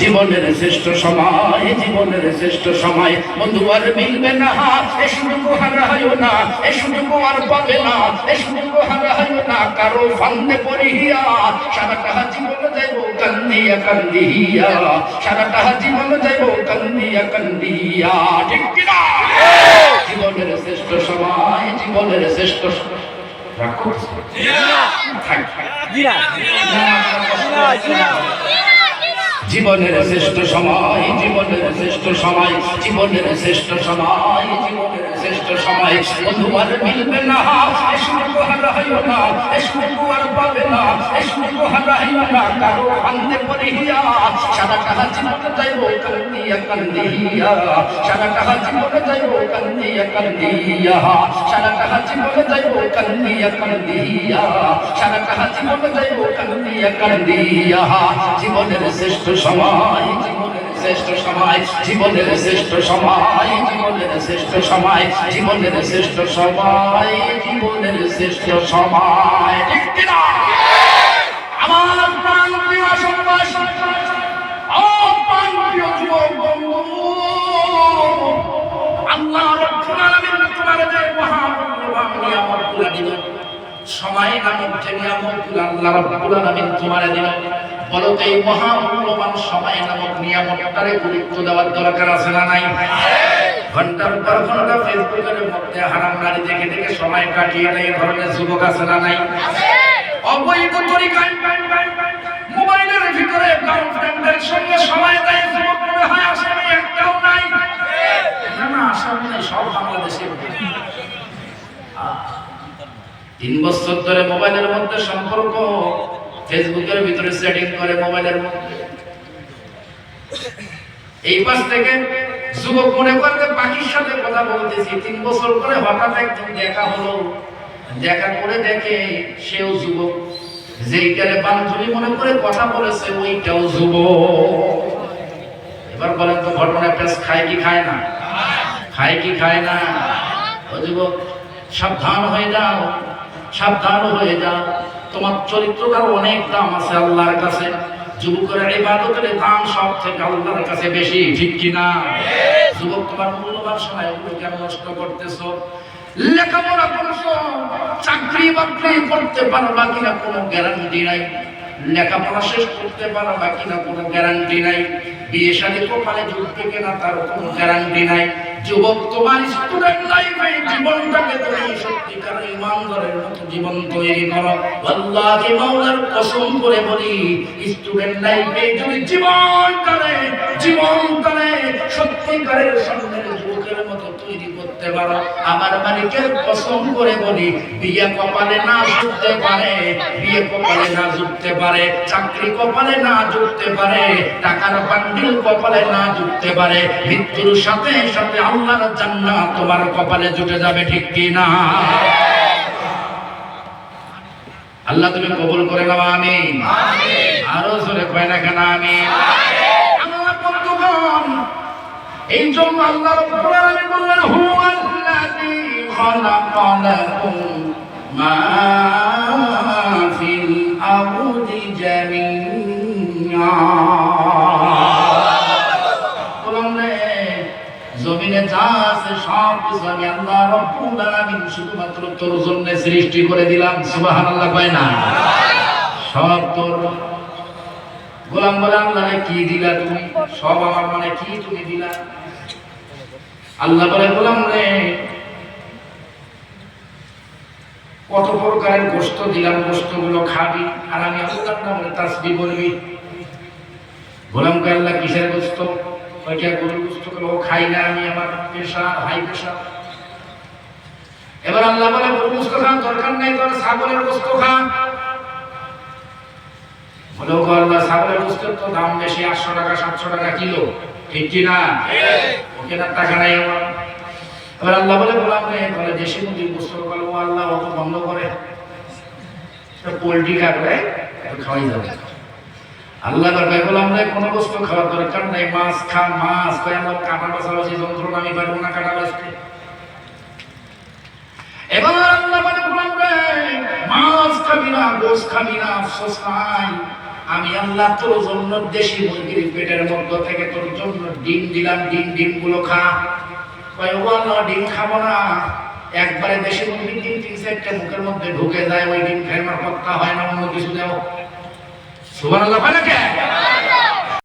জীবনের শ্রেষ্ঠ সময় জীবনের শ্রেষ্ঠ সময় বন্ধু আর মিলবে না এ সুযোগ হারাইও না এ সুযোগ আর পাবে না এ সুযোগ হারাইও না কারও ফান্দে পড়িয়া সারাটা জীবন যাইব কান্দিয়া কান্দিয়া সারাটা জীবন যাইব কান্দিয়া কান্দিয়া ঠিক কিনা জীবনের শ্রেষ্ঠ সময় জীবনের শ্রেষ্ঠ সময় রাগ করছে? থাক, থাক। জীবনের শ্রেষ্ঠ সময়, জীবনের শ্রেষ্ঠ সময়, জীবনের শ্রেষ্ঠ সময়, জীবনের শ্রেষ্ঠ সময়। বন্ধু, আর মিলবে না জীবনের শ্রেষ্ঠ সময় শ্রেষ্ঠ সময় জীবনের শ্রেষ্ঠ সময় জীবনের সময় জীবনের শ্রেষ্ঠ সময় জীবনের শ্রেষ্ঠ সময় আমার প্রাণ প্রিয় সময় নামক তোমার দিলেন। বলো তো, এই মহামূল্যবান সময় নামক নিয়ামতটারে গুরুত্ব দেওয়ার দরকার আছে না নাই? ঘণ্টার পর ঘণ্টা ফেসবুকের মধ্যে হারাম নারী দেখে দেখে সময় কাটিয়ে নেয় ধরনের যুবক আছে না নাই? অবৈধ তরিকায় মোবাইলের ভিতরে গার্লফ্রেন্ডের সঙ্গে সময় দেয়, যুবক মনে হয় আসামে একটাও নাই। না নাই সব বাংলাদেশে তিন বছর ধরে মোবাইলের মধ্যে সম্পর্ক ফেসবুকের ভিতরে সেটিং করে মোবাইলের মধ্যে। এই পাশ থেকে যুবক মনে করতে পাখির সাথে কথা বলতেছি। তিন বছর পরে হঠাৎ একদিন দেখা হলো। দেখা করে দেখে সেও যুবক। যেইটারে বান্ধবী মনে করে কথা বলেছে, ওইটাও যুবক। এবার বলেন তো ঘটনা পেস খায় কি খায় না? খায় কি খায় না? ও যুবক, সাবধান হয়ে যাও, সাবধান হয়ে যাও। তোমার চরিত্রটার অনেক দাম আছে আল্লাহর কাছে। যুবকের ইবাদতের দাম সব থেকে আল্লাহর কাছে বেশি, ঠিক কি না যুবক, তোমার মূল্যবান সময় ওগুলো কেন নষ্ট করতেছো? লেখাপড়া করছ, চাকরি বাকরি করতে পারবা কিনা কোনো গ্যারান্টি নাই। লেখাপড়া শেষ করতে পারবা কিনা কোনো গ্যারান্টি নাই। বিয়ে শাদী কপালে জুটবে কিনা তার কোনো গ্যারান্টি নাই। যুবক, তোমার স্টুডেন্ট লাইফে জীবনটাকে তুমি সত্যিকার ইমানদারের মতো জীবন তৈরি করো। আল্লাহকে মাওলার কসম করে বলি স্টুডেন্ট লাইফে যদি জীবন করে জীবন করে সত্যিকারের সামনে করতে পারো আমার মালিকের কসম করে বলি বিয়ে কপালে না জুটতে পারে বিয়ে কপালে না জুটতে পারে চাকরি কপালে না জুটতে পারে টাকার বান্ডিল কপালে না জুটতে পারে মৃত্যুর সাথে সাথে আল্লাহর জান্নাত তোমার কপালে জুটে যাবে ঠিক কি না আল্লাহ তুমি কবুল করে নাও আমি আরও জোরে কয় না কেন আমি এই জন্য আল্লাহ রাব্বুল আলামিন বললেন হুয়াল্লাযী খালাকালাকুম মা ফিল আরদি জামিআ। বললাম রে, জমিনে যা আছে সব কিছু আমি আল্লাহ রাব্বুল আলামিন শুধুমাত্র তোর জন্য সৃষ্টি করে দিলাম। সুবহানাল্লাহ কয় না? সব তোর গোলাম বলে আল্লাহ কি দিলা তুমি? সব আমার মানে কি তুমি দিলা? আল্লাহ বলে, গোলাম রে, কত প্রকারের গোস্ত দিলাম গোস্তগুলো খাবি। আর আমি আল্লাহর নামে তাসবি বলবি। গোলাম কে আল্লাহ কিসের গোস্ত ওইটা গরুর গোস্তগুলো খাই না আমি আমার প্রেশার হাই প্রেশার এবার আল্লাহ বলে, গরুর গোস্ত খাওয়ার দরকার নেই তোর, ছাগলের গোস্ত খা। বলে ও আল্লাহ ছাগলের গোস্তের তো দাম বেশি, আটশো টাকা, সাতশো টাকা কিলো। ঠিক ওকে না, টাকা নাই আমার। এবার আল্লাহ বলে বললাম রে, বলে, দেশি মুরগির আল্লাহ অত বন্ধ করে। পোলট্রি কাটবে খাওয়াই যাবে। আল্লাহ বললাম রে, কোনো গোস্ত খাওয়ার দরকার নাই। মাছ খা, মাছ কয় আমার কাটা যন্ত্রণা আমি পারব না কাটা বাসতে এবার আল্লাহ বলে বললাম রে, মাছ খাবি না গোস খাবি না, আফসোস নাই। আমি আল্লাহ তোর জন্য দেশি মুরগির পেটের মধ্য থেকে তোর জন্য ডিম দিলাম, ডিম ডিমগুলো খা আল্লাহ, ডিম খাব না। একবারে দেশি মুরগির ডিম তিন চারটা মুখের মধ্যে ঢুকে যায়, ওই ডিম খাইবার পক্কা হয় না, অন্য কিছু দেও সুবহানাল্লাহ, হয় না